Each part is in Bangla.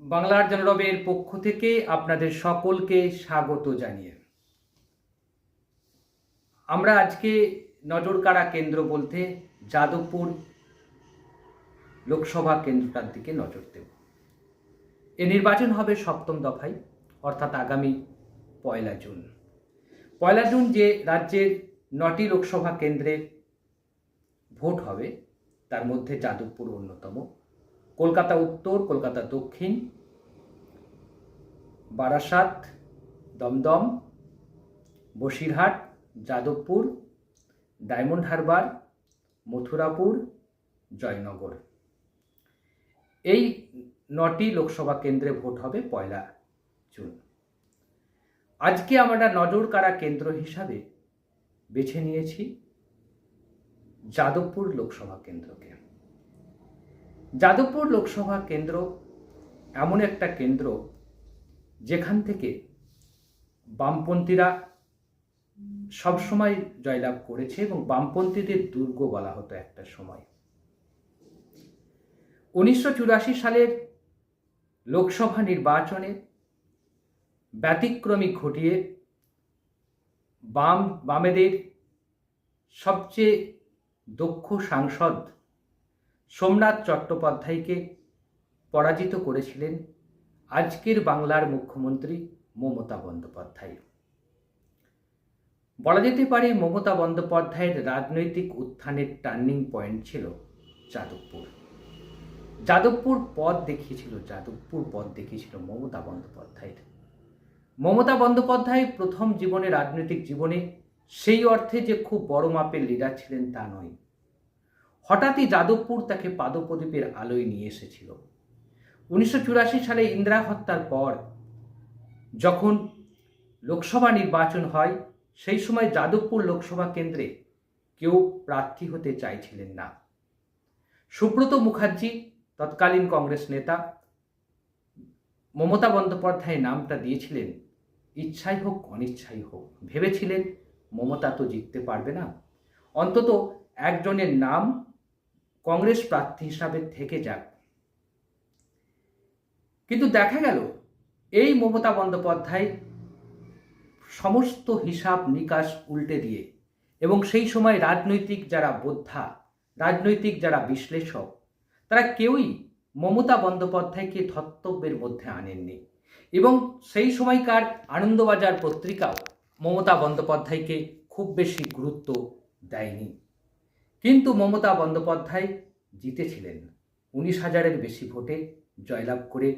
বাংলার জনরবের পক্ষ থেকে আপনাদের সকলকে স্বাগত জানিয়ে। আমরা আজকে নজরকাড়া কেন্দ্র বলতে যাদবপুর লোকসভা কেন্দ্রটার দিকে নজর দেব। এ নির্বাচন হবে সপ্তম দফায়, অর্থাৎ আগামী পয়লা জুন। পয়লা জুন যে রাজ্যের নটি লোকসভা কেন্দ্রে ভোট হবে, তার মধ্যে যাদবপুর অন্যতম। কলকাতা উত্তর, কলকাতা দক্ষিণ, বারাসাত, দমদম, বসিরহাট, যাদবপুর, ডায়মন্ড হারবার, মথুরাপুর, জয়নগর। এই নটি লোকসভা কেন্দ্রে ভোট হবে পয়লা জুন। আজকে আমরা নজর কাড়া কেন্দ্র হিসাবে বেছে নিয়েছি যাদবপুর লোকসভা কেন্দ্রকে। যাদবপুর লোকসভা কেন্দ্র এমন একটা কেন্দ্র যেখান থেকে বামপন্থীরা সবসময় জয়লাভ করেছে এবং বামপন্থীদের দুর্গ বলা হতো একটা সময়। উনিশশো চুরাশি সালের লোকসভা নির্বাচনে ব্যতিক্রমী ঘটিয়ে বাম, বামেদের সবচেয়ে দক্ষ সাংসদ সোমনাথ চট্টোপাধ্যায়কে পরাজিত করেছিলেন আজকের বাংলার মুখ্যমন্ত্রী মমতা বন্দ্যোপাধ্যায়। বলা যেতে পারে মমতা বন্দ্যোপাধ্যায়ের রাজনৈতিক উত্থানের টার্নিং পয়েন্ট ছিল যাদবপুর। যাদবপুর পথ দেখিয়েছিল, যাদবপুর পথ দেখিয়েছিল মমতা বন্দ্যোপাধ্যায়ের। মমতা বন্দ্যোপাধ্যায় প্রথম জীবনে রাজনৈতিক জীবনে সেই অর্থে যে খুব বড় মাপের লিডার ছিলেন তা নয়। হঠাৎই যাদবপুর তাকে পাদপ্রদীপের আলোয় নিয়ে এসেছিল। উনিশশো চুরাশি সালে ইন্দিরা হত্যার পর যখন লোকসভা নির্বাচন হয়, সেই সময় যাদবপুর লোকসভা কেন্দ্রে কেউ প্রার্থী হতে চাইছিলেন না। সুব্রত মুখার্জি, তৎকালীন কংগ্রেস নেতা, মমতা বন্দ্যোপাধ্যায় নামটা দিয়েছিলেন, ইচ্ছাই হোক, অনিচ্ছাই হোক। ভেবেছিলেন মমতা তো জিততে পারবে না। অন্তত একজনের নাম কংগ্রেস প্রার্থী হিসাবে থেকে যাক। কিন্তু দেখা গেল, এই মমতা বন্দ্যোপাধ্যায় সমস্ত হিসাব নিকাশ উল্টে দিয়ে এবং সেই সময় রাজনৈতিক যারা বোদ্ধা, রাজনৈতিক যারা বিশ্লেষক, তারা কেউই মমতা বন্দ্যোপাধ্যায়কে ধর্তব্যের মধ্যে আনেননি এবং সেই সময়কার আনন্দবাজার পত্রিকাও মমতা বন্দ্যোপাধ্যায়কে খুব বেশি গুরুত্ব দেয়নি। কিন্তু মমতা বন্দ্যোপাধ্যায় জিতেছিলেন। উনিশ হাজারের বেশি ভোটে জয়লাভ করে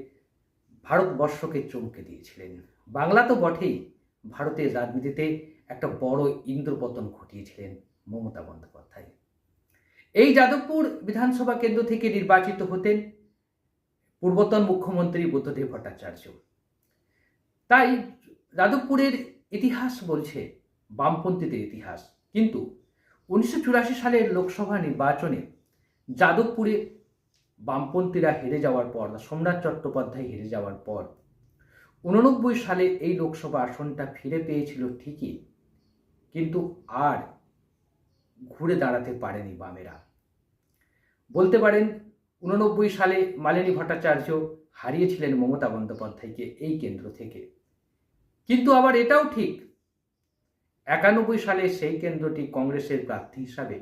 ভারতবর্ষকে চমকে দিয়েছিলেন। বাংলা তো বটেই, ভারতের রাজনীতিতে একটা বড় ইন্দ্রপতন ঘটিয়েছিলেন মমতা বন্দ্যোপাধ্যায়। এই যাদবপুর বিধানসভা কেন্দ্র থেকে নির্বাচিত হতেন পূর্বতন মুখ্যমন্ত্রী বুদ্ধদেব ভট্টাচার্য। তাই যাদবপুরের ইতিহাস বলছে বামপন্থীদের ইতিহাস, কিন্তু উনিশশো চুরাশি সালের লোকসভা নির্বাচনে যাদবপুরে বামপন্থীরা হেরে যাওয়ার পর সোমনাথ চট্টোপাধ্যায় হেরে যাওয়ার পর উননব্বই সালে এই লোকসভা আসনটা ফিরে পেয়েছিল ঠিকই, কিন্তু আর ঘুরে দাঁড়াতে পারেনি বামেরা। বলতে পারেন, উননব্বই সালে মালিনী ভট্টাচার্য হারিয়েছিলেন মমতা বন্দ্যোপাধ্যায়কে এই কেন্দ্র থেকে। কিন্তু আবার এটাও ঠিক একানব্বই সালে সেই কেন্দ্রটি কংগ্রেসের প্রার্থী হিসাবে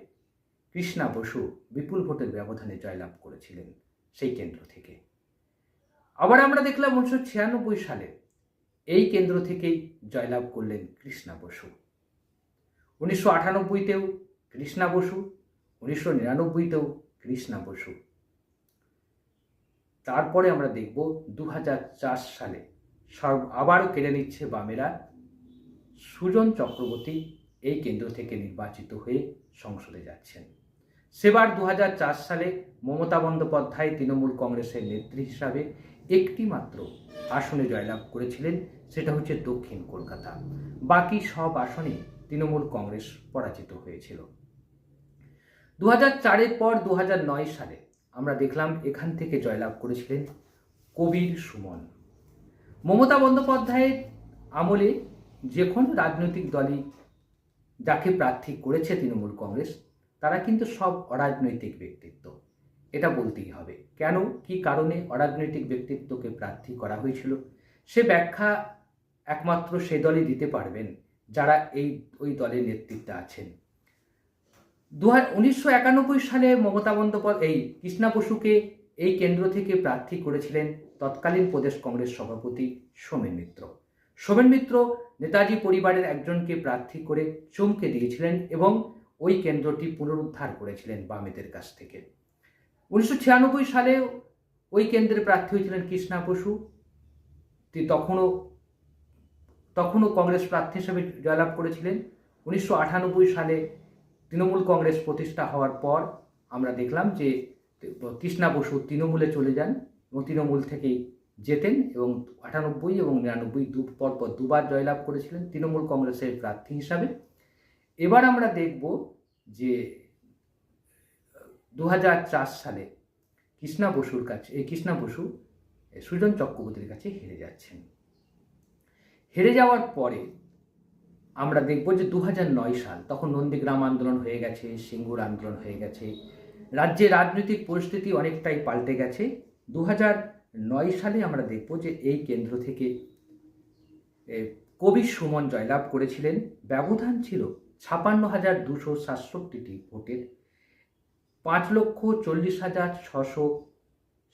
কৃষ্ণা বসু বিপুল ভোটের ব্যবধানে জয়লাভ করেছিলেন সেই কেন্দ্র থেকে। আবার আমরা দেখলাম উনিশশো ছিয়ানব্বই সালে এই কেন্দ্র থেকেই জয়লাভ করলেন কৃষ্ণা বসু। উনিশশো আটানব্বইতেও কৃষ্ণা বসু, উনিশশো নিরানব্বইতেও কৃষ্ণা বসু। তারপরে আমরা দেখব দু হাজার চার সালে সর্ব আবারও কেড়ে নিচ্ছে বামেরা সুজন চক্রবর্তী এই কেন্দ্র থেকে নির্বাচিত হয়ে সংসদে যাচ্ছেন। সেবার দু হাজার চার সালে মমতা বন্দ্যোপাধ্যায় তৃণমূল কংগ্রেসের নেত্রী হিসাবে একটি মাত্র আসনে জয়লাভ করেছিলেন, সেটা হচ্ছে দক্ষিণ কলকাতা। বাকি সব আসনে তৃণমূল কংগ্রেস পরাজিত হয়েছিল। দু চারের পর দু হাজার নয় সালে আমরা দেখলাম এখান থেকে জয়লাভ করেছিলেন কবির সুমন। মমতা বন্দ্যোপাধ্যায়ের আমলে যে কোনো রাজনৈতিক দলই যাকে প্রার্থী করেছে তৃণমূল কংগ্রেস, তারা কিন্তু সব অরাজনৈতিক ব্যক্তিত্ব। এটা বলতেই হবে। কেন? কি কারণে অরাজনৈতিক ব্যক্তিত্বকে প্রার্থী করা হয়েছিল? সে ব্যাখ্যা একমাত্র সে দলই দিতে পারবেন যারা এই, ওই দলের নেতৃত্বে আছেন। দু উনিশশো একানব্বই সালে মমতা বন্দ্যোপাধ্যায়, এই কৃষ্ণা বসুকে এই কেন্দ্র থেকে প্রার্থী করেছিলেন তৎকালীন প্রদেশ কংগ্রেস সভাপতি সোমেন মিত্র। সোমেন মিত্র নেতাজি পরিবারের একজনকে প্রার্থী করে চমকে দিয়েছিলেন এবং ওই কেন্দ্রটি পুনরুদ্ধার করেছিলেন বামেদের কাছ থেকে। উনিশশো ছিয়ানব্বই সালে ওই কেন্দ্রে প্রার্থী হয়েছিলেন কৃষ্ণা বসু। তিনি তখনও তখনও কংগ্রেস প্রার্থী হিসেবে জয়লাভ করেছিলেন। উনিশশো আটানব্বই সালে তৃণমূল কংগ্রেস প্রতিষ্ঠা হওয়ার পর আমরা দেখলাম যে কৃষ্ণা বসু তৃণমূলে চলে যান এবং তৃণমূল থেকেই যেতেন এবং আটানব্বই এবং নিরানব্বই দু, পরপর দুবার জয়লাভ করেছিলেন তৃণমূল কংগ্রেসের প্রার্থী হিসাবে। এবার আমরা দেখব যে দু হাজার চার সালে কৃষ্ণা বসুর কাছে, এই কৃষ্ণা বসু সুজন চক্রবর্তীর কাছে হেরে যাচ্ছেন। হেরে যাওয়ার পরে আমরা দেখব যে দু হাজার নয় সাল তখন নন্দীগ্রাম আন্দোলন হয়ে গেছে, সিঙ্গুর আন্দোলন হয়ে গেছে। রাজ্যে রাজনৈতিক পরিস্থিতি অনেকটাই পাল্টে গেছে। দু হাজার নয় সালে আমরা দেখব যে এই কেন্দ্র থেকে কবি সুমন জয়লাভ করেছিলেন। ব্যবধান ছিল ছাপান্ন হাজার দুশো সাতষট্টিটি ভোটের। পাঁচ লক্ষ চল্লিশ হাজার ছশো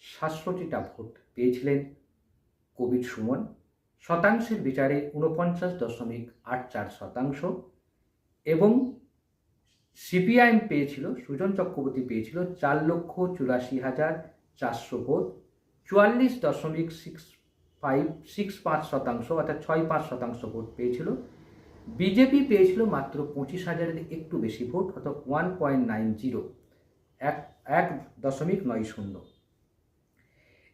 সাতষট্টিটা ভোট পেয়েছিলেন কবির সুমন। শতাংশের বিচারে ঊনপঞ্চাশ দশমিক আট চার শতাংশ এবং সিপিআইএম পেয়েছিল, সুজন চক্রবর্তী পেয়েছিল চার লক্ষ চুরাশি হাজার চারশো ভোট। চুয়াল্লিশ দশমিক সিক্স ফাইভ সিক্স পাঁচ শতাংশ অর্থাৎ ছয় পাঁচ শতাংশ ভোট পেয়েছিল। বিজেপি পেয়েছিল মাত্র পঁচিশ হাজারের একটু বেশি ভোট অর্থাৎ ওয়ান পয়েন্ট নাইন জিরো এক এক দশমিক নয় শূন্য।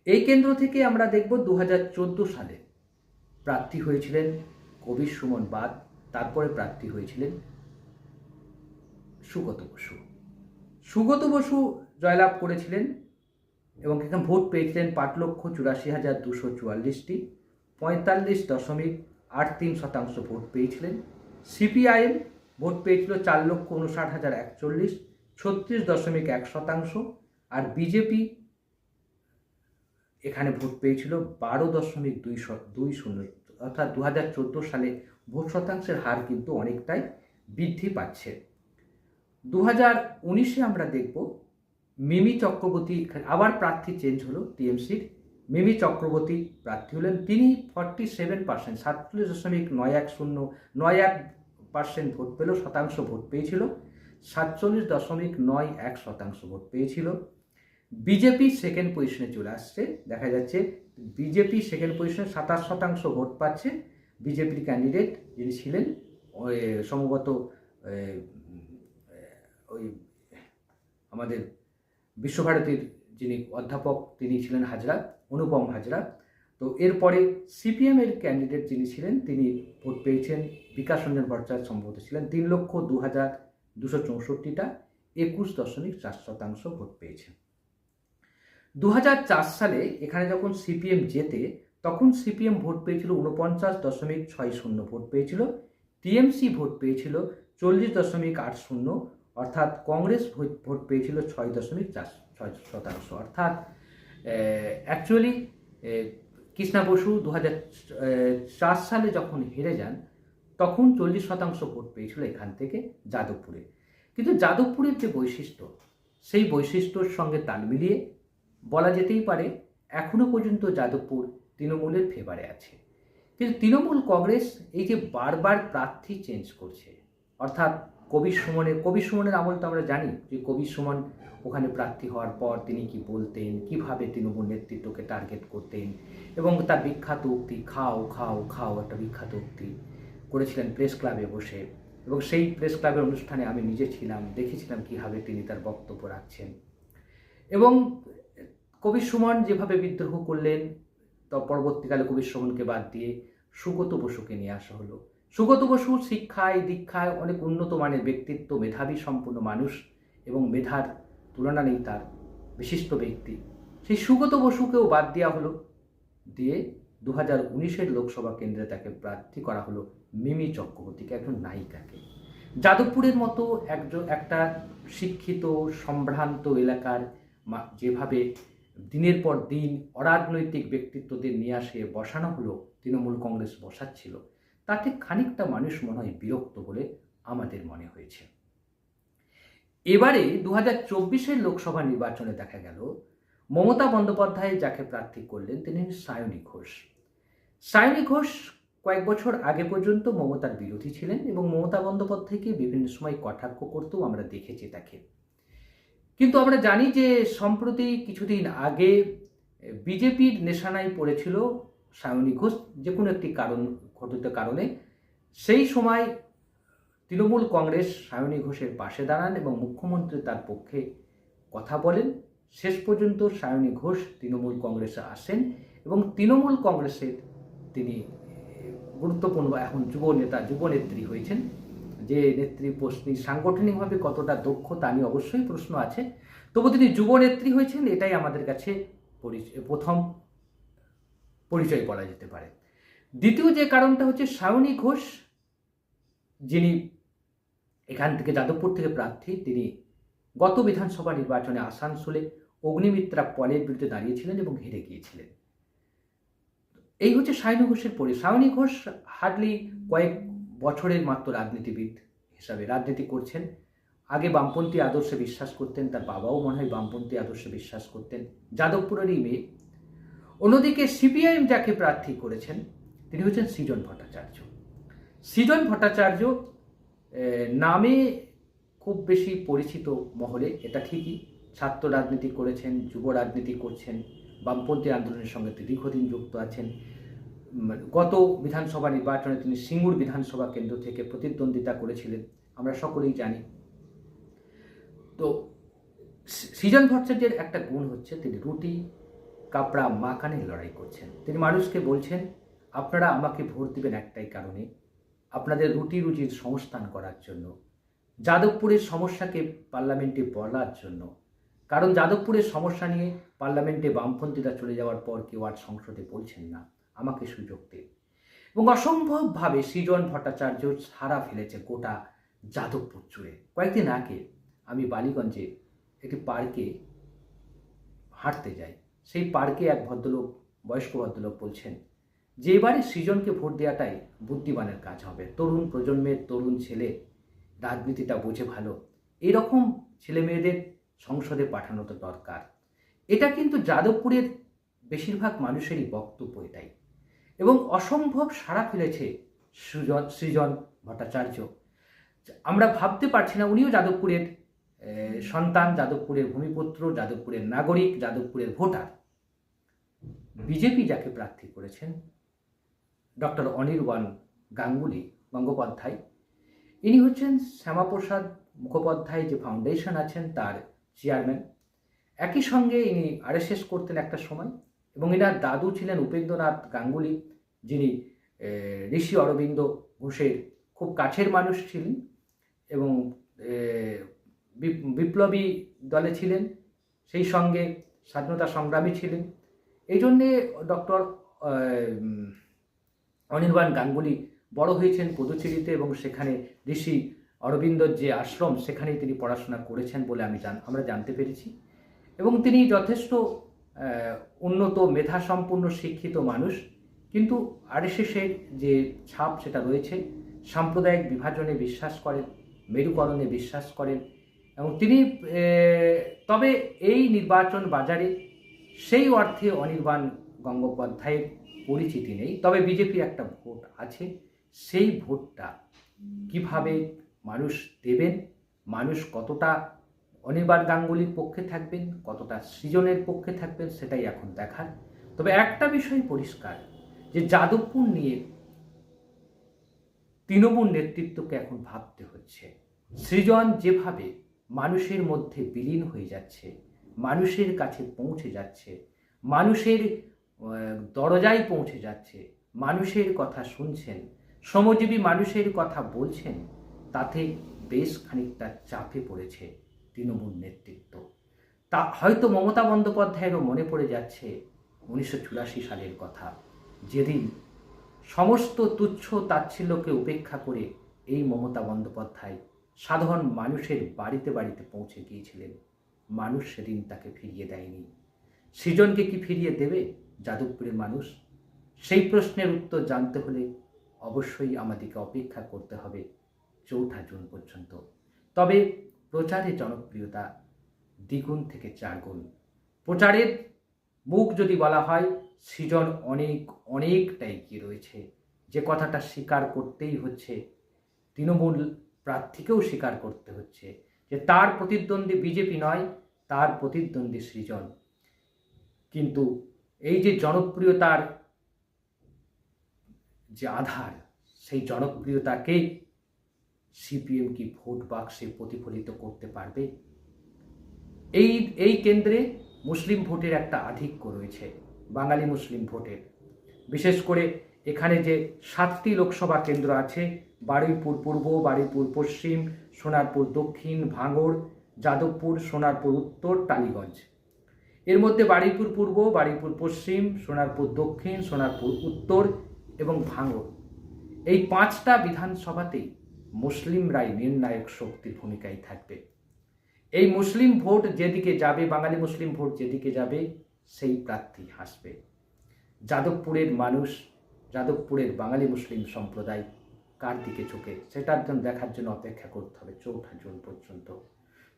এই কেন্দ্র থেকে আমরা দেখব দু হাজার চোদ্দ সালে প্রার্থী হয়েছিলেন কবির সুমন বাদ, তারপরে প্রার্থী হয়েছিলেন সুগত বসু। সুগত বসু জয়লাভ করেছিলেন এবং এখানে ভোট পেয়েছিলেন পাঁচ লক্ষ চুরাশি হাজার দুশো চুয়াল্লিশটি। পঁয়তাল্লিশ দশমিক আট তিন শতাংশ ভোট পেয়েছিলেন। সিপিআইএম ভোট পেয়েছিল চার লক্ষ উনষাট হাজার একচল্লিশ, ছত্রিশ দশমিক এক শতাংশ। আর বিজেপি এখানে ভোট পেয়েছিল বারো দশমিক দুই দুই শূন্য, অর্থাৎ দু হাজার চোদ্দ সালে ভোট শতাংশের হার কিন্তু অনেকটাই বৃদ্ধি পাচ্ছে। দু হাজার উনিশে আমরা দেখব মিমি চক্রবর্তী আবার প্রার্থী চেঞ্জ হলো টিএমসির মিমি চক্রবর্তী প্রার্থী হলেন। তিনি ফর্টি সেভেন পার্সেন্ট সাতচল্লিশ দশমিক নয় এক শূন্য, নয় এক পার্সেন্ট ভোট পেল শতাংশ ভোট পেয়েছিল। সাতচল্লিশ দশমিক নয় এক শতাংশ ভোট পেয়েছিল। বিজেপি সেকেন্ড পজিশনে চলে আসছে। দেখা যাচ্ছে বিজেপি সেকেন্ড পজিশনে সাতাশ শতাংশ ভোট পাচ্ছে। বিজেপির ক্যান্ডিডেট যিনি ছিলেন সম্ভবত ওই আমাদের বিশ্বভারতীর যিনি অধ্যাপক, তিনি ছিলেন হাজরা, অনুপম হাজরা। তো এরপরে সিপিএম এর ক্যান্ডিডেট যিনি ছিলেন, তিনি ভোট পেয়েছেন। বিকাশ রঞ্জন ভট্টাচার্য সম্ভবত ছিলেন। তিন লক্ষ দু হাজার দুশো চৌষট্টিটা একুশ দশমিক চার শতাংশ ভোট পেয়েছেন। দু হাজার চার সালে এখানে যখন সিপিএম জেতে, তখন সিপিএম ভোট পেয়েছিল উনপঞ্চাশ দশমিক ছয় শূন্য ভোট পেয়েছিল। টিএমসি ভোট পেয়েছিল চল্লিশ দশমিক আট শূন্য। অর্থাৎ কংগ্রেস ভোট পেয়েছিল ছয় দশমিক চার, ছয় শতাংশ। অর্থাৎ অ্যাকচুয়ালি কৃষ্ণা বসু দু হাজার চার সালে যখন হেরে যান, তখন চল্লিশ শতাংশ ভোট পেয়েছিল এখান থেকে যাদবপুরে। কিন্তু যাদবপুরের যে বৈশিষ্ট্য, সেই বৈশিষ্ট্যর সঙ্গে তাল মিলিয়ে বলা যেতেই পারে, এখনও পর্যন্ত যাদবপুর তৃণমূলের ফেভারে আছে। কিন্তু তৃণমূল কংগ্রেস এই যে বারবার প্রার্থী চেঞ্জ করছে, অর্থাৎ কবি সুমনের কবি সুমনের আমল তো আমরা জানি যে কবি সুমন ওখানে প্রার্থী হওয়ার পর তিনি কি বলতেন, কীভাবে তৃণমূল নেতৃত্বকে টার্গেট করতেন এবং তার বিখ্যাত উক্তি, খাও খাও খাও একটা বিখ্যাত উক্তি করেছিলেন প্রেস ক্লাবে বসে এবং সেই প্রেস ক্লাবের অনুষ্ঠানে আমি নিজে ছিলাম, দেখেছিলাম কীভাবে তিনি তার বক্তব্য রাখছেন। এবং কবি সুমন যেভাবে বিদ্রোহ করলেন, তো পরবর্তীকালে কবি সুমনকে বাদ দিয়ে সুগত বসুকে নিয়ে আসা হলো। সুগত বসু শিক্ষায়, দীক্ষায় অনেক উন্নত মানের ব্যক্তিত্ব, মেধাবী সম্পন্ন মানুষ এবং মেধার তুলনা নেই তার বিশিষ্ট ব্যক্তি। সেই সুগত বসুকেও বাদ দেওয়া হলো দিয়ে দু হাজার উনিশের লোকসভা কেন্দ্রে তাকে প্রার্থী করা হলো মিমি চক্রবর্তীকে একজন নায়িকাকে। যাদবপুরের মতো একজন একটা শিক্ষিত, সম্ভ্রান্ত এলাকার যেভাবে দিনের পর দিন অরাজনৈতিক ব্যক্তিত্বদের নিয়ে আসে বসানো হলো, তৃণমূল কংগ্রেস বসাচ্ছিল। তাতে খানিকটা মানুষ মনে হয় বিরক্ত বলে আমাদের মনে হয়েছে। এবারে দু হাজার চব্বিশের লোকসভা নির্বাচনে দেখা গেল, মমতা বন্দ্যোপাধ্যায় যাকে প্রার্থী করলেন তিনি সায়নী ঘোষ। সায়নী ঘোষ কয়েক বছর আগে পর্যন্ত মমতার বিরোধী ছিলেন এবং মমতা বন্দ্যোপাধ্যায়কে বিভিন্ন সময় কটাক্ষ করতেও আমরা দেখেছি তাকে। কিন্তু আমরা জানি যে সম্প্রতি কিছুদিন আগে বিজেপির নেশানায় পড়েছিল সায়নী ঘোষ যে কোনো একটি কারণ, ঘটিত কারণে, সেই সময় তৃণমূল কংগ্রেস সায়নী ঘোষের পাশে দাঁড়ান এবং মুখ্যমন্ত্রী তার পক্ষে কথা বলেন। শেষ পর্যন্ত সায়নী ঘোষ তৃণমূল কংগ্রেসে আসেন এবং তৃণমূল কংগ্রেসের তিনি গুরুত্বপূর্ণ এখন যুব নেতা যুবনেত্রী হয়েছেন। যে নেত্রী পোস্টনি সাংগঠনিকভাবে কতটা দক্ষ তা নিয়ে অবশ্যই প্রশ্ন আছে। তবু তিনি যুবনেত্রী হয়েছেন, এটাই আমাদের কাছে প্রথম পরিচয় বলা যেতে পারে। দ্বিতীয় যে কারণটা হচ্ছে সায়নী ঘোষ, যিনি এখান থেকে যাদবপুর থেকে প্রার্থী, তিনি গত বিধানসভা নির্বাচনে আসানসোলে অগ্নিমিত্রা পলের বিরুদ্ধে দাঁড়িয়েছিলেন এবং হেরে গিয়েছিলেন। এই হচ্ছে সায়নী ঘোষের পরি সায়নী ঘোষ হার্ডলি কয়েক বছরের মাত্র রাজনীতিবিদ হিসাবে রাজনীতি করছেন। আগে বামপন্থী আদর্শে বিশ্বাস করতেন, তার বাবাও মনে হয় বামপন্থী আদর্শে বিশ্বাস করতেন। যাদবপুরেরই মেয়ে। অন্যদিকে সিপিআইএম যাকে প্রার্থী করেছেন, তিনি হচ্ছেন সৃজন ভট্টাচার্য। সৃজন ভট্টাচার্য নামে খুব বেশি পরিচিত মহলে, এটা ঠিকই, ছাত্র রাজনীতি করেছেন, যুব রাজনীতি করছেন, বামপন্থী আন্দোলনের সঙ্গে তিনি দীর্ঘদিন যুক্ত আছেন। গত বিধানসভা নির্বাচনে তিনি সিঙ্গুর বিধানসভা কেন্দ্র থেকে প্রতিদ্বন্দ্বিতা করেছিলেন, আমরা সকলেই জানি। তো সৃজন ভট্টাচার্যের একটা গুণ হচ্ছে, তিনি রুটি কাপড়া মাখানের লড়াই করছেন। তিনি মানুষকে বলছেন, আপনারা আমাকে ভোট দিবেন একটাই কারণে, আপনাদের রুটি রুজির সংস্থান করার জন্য, যাদবপুরের সমস্যাকে পার্লামেন্টে বলার জন্য। কারণ যাদবপুরের সমস্যা নিয়ে পার্লামেন্টে বামপন্থীরা চলে যাওয়ার পর কেউ আর সংসদে বলছেন না। আমাকে সুযোগ দিন। এবং অসম্ভবভাবে সৃজন ভট্টাচার্য সারা ফেলেছে গোটা যাদবপুর জুড়ে। কয়েকদিন আগে আমি বালিগঞ্জে একটি পার্কে হাঁটতে যাই। সেই পার্কে এক ভদ্রলোক, বয়স্ক ভদ্রলোক বলছেন, যে এবারে সৃজনকে ভোট দেওয়াটাই বুদ্ধিমানের কাজ হবে। তরুণ প্রজন্মের তরুণ ছেলে, রাজনীতিটা বোঝে ভালো। এরকম ছেলে মেয়েদের সংসদে পাঠানো তো দরকার। এটা কিন্তু যাদবপুরের বেশিরভাগ মানুষেরই বক্তব্য এটাই। এবং অসম্ভব সাড়া ফেলেছে সৃজন সৃজন ভট্টাচার্য। আমরা ভাবতে পারছি না উনিও যাদবপুরের সন্তান, যাদবপুরের ভূমিপুত্র, যাদবপুরের নাগরিক, যাদবপুরের ভোটার। বিজেপি যাকে প্রার্থী করেছেন, ডক্টর অনির্বাণ গাঙ্গুলি গঙ্গোপাধ্যায়, ইনি হচ্ছেন শ্যামাপ্রসাদ মুখোপাধ্যায় যে ফাউন্ডেশন আছেন তার চেয়ারম্যান। একই সঙ্গে ইনি আরএসএস করতেন একটা সময় এবং এনার দাদু ছিলেন উপেন্দ্রনাথ গাঙ্গুলি, যিনি ঋষি অরবিন্দ ঘোষের খুব কাছের মানুষ ছিলেন এবং বিপ- বিপ্লবী দলে ছিলেন। সেই সঙ্গে স্বাধীনতা সংগ্রামী ছিলেন। এই জন্যে ডক্টর অনির্বাণ গাঙ্গুলি বড় হয়েছেন পদুচেরিতে এবং সেখানে ঋষি অরবিন্দর যে আশ্রম, সেখানেই তিনি পড়াশোনা করেছেন বলে আমি জান, আমরা জানতে পেরেছি। এবং তিনি যথেষ্ট উন্নত, মেধাসম্পন্ন, শিক্ষিত মানুষ। কিন্তু আরএসএসের যে ছাপ সেটা রয়েছে, সাম্প্রদায়িক বিভাজনে বিশ্বাস করেন, মেরুকরণে বিশ্বাস করেন। এবং তিনি তবে এই নির্বাচন বাজারে সেই অর্থে অনির্বাণ গঙ্গোপাধ্যায়ের পরিচিতি নেই। তবে বিজেপির একটা ভোট আছে। সেই ভোটটা কীভাবে মানুষ দেবেন, মানুষ কতটা অনির্বাণ গাঙ্গুলির পক্ষে থাকবেন, কতটা সৃজনের পক্ষে থাকবেন সেটাই এখন দেখার। তবে একটা বিষয় পরিষ্কার, যে যাদবপুর নিয়ে তৃণমূল নেতৃত্বকে এখন ভাবতে হচ্ছে। সৃজন যেভাবে মানুষের মধ্যে বিলীন হয়ে যাচ্ছে মানুষের কাছে পৌঁছে যাচ্ছে। মানুষের দরজায় পৌঁছে যাচ্ছে। মানুষের কথা শুনছেন। শ্রমজীবী মানুষের কথা বলছেন। তাতে বেশ খানিকটা চাপে পড়েছে তৃণমূল নেতৃত্ব। তা হয়তো মমতা বন্দ্যোপাধ্যায়েরও মনে পড়ে যাচ্ছে উনিশশো চুরাশি সালের কথা। যেদিন সমস্ত তুচ্ছ তাচ্ছিল্যকে উপেক্ষা করে এই মমতা বন্দ্যোপাধ্যায় সাধারণ মানুষের বাড়িতে বাড়িতে পৌঁছে গিয়েছিলেন। মানুষ সেদিন তাকে ফিরিয়ে দেয়নি। সৃজনকে কি ফিরিয়ে দেবে যাদবপুরের মানুষ? সেই প্রশ্নের উত্তর জানতে হলে অবশ্যই আমাদেরকে অপেক্ষা করতে হবে চৌঠা জুন পর্যন্ত। তবে প্রচারের জনপ্রিয়তা দ্বিগুণ থেকে চারগুণ প্রচারের মুখ যদি বলা হয়, সৃজন অনেক, অনেকটা এগিয়ে রয়েছে। যে কথাটা স্বীকার করতেই হচ্ছে, তৃণমূল প্রার্থীকেও স্বীকার করতে হচ্ছে। যে তার প্রতিদ্বন্দ্বী বিজেপি নয় তার প্রতিদ্বন্দ্বী সৃজন। কিন্তু এই যে জনপ্রিয়তার যে আধার, সেই জনপ্রিয়তাকে সিপিএম কি ভোট বাক্সে প্রতিফলিত করতে পারবে? এই এই কেন্দ্রে মুসলিম ভোটের একটা আধিক্য রয়েছে, বাঙালি মুসলিম ভোটের। বিশেষ করে এখানে যে সাতটি লোকসভা কেন্দ্র আছে, বারুইপুর পূর্ব, বারুইপুর পশ্চিম, সোনারপুর দক্ষিণ, ভাঙড় যাদবপুর, সোনারপুর, উত্তর, টালিগঞ্জ। এর মধ্যে বারুইপুর পূর্ব বারুইপুর পশ্চিম, সোনারপুর দক্ষিণ, সোনারপুর উত্তর এবং ভাঙড়। এই পাঁচটা বিধানসভাতেই মুসলিমরাই নির্ণায়ক শক্তির ভূমিকায় থাকবে। এই মুসলিম ভোট যেদিকে যাবে, বাঙালি মুসলিম ভোট যেদিকে যাবে, সেই প্রার্থী হাসবে। যাদবপুরের মানুষ, যাদবপুরের বাঙালি মুসলিম সম্প্রদায় কার দিকে ঝুঁকে? সেটার জন্য দেখার জন্য অপেক্ষা করতে হবে, চৌঠা জুন পর্যন্ত।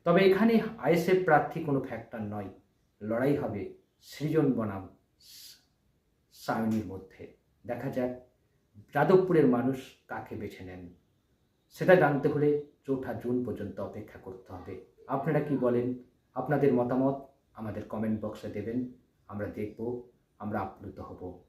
তবে এখানে আইএসএফ প্রার্থী কোনো ফ্যাক্টর নয়। লড়াই হবে সৃজন বনাম সায়নির মধ্যে। দেখা যাক যাদবপুরের মানুষ কাকে বেছে নেন। সেটা জানতে হলে চৌঠা জুন পর্যন্ত অপেক্ষা করতে হবে। আপনারা কি বলেন? আপনাদের মতামত আমাদের কমেন্ট বক্সে দেবেন। আমরা দেখব, আমরা আপ্লুত হব।